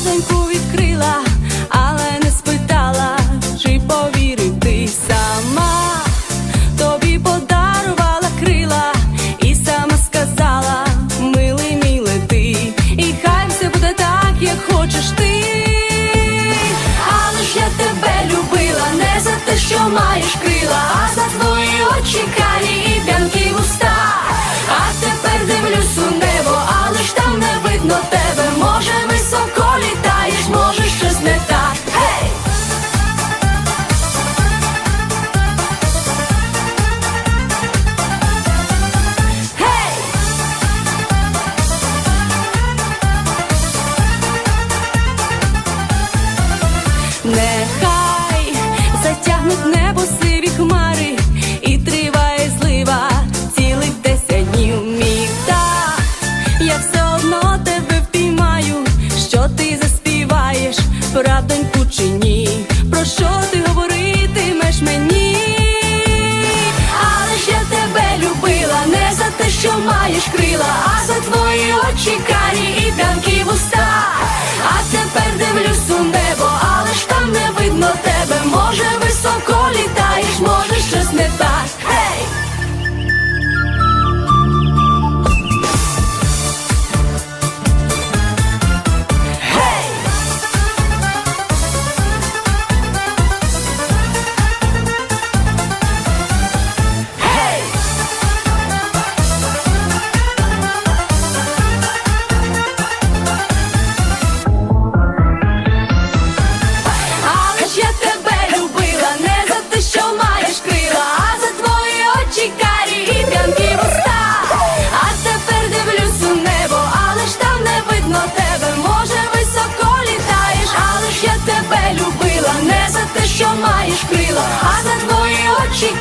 правдоньку відкрила, але не спитала, чи повірив ти сама. Тобі подарувала крила і сама сказала, милий, мій лети, і хай все буде так, як хочеш ти. Але ж я тебе любила не за те, що маєш крила, а за твої очі карі і п'янкі вуста. А тепер дивлюсь у небо, але ж там не видно тебе. Може, маєш крила, а за твої очі карі маєш крила, а за твої очі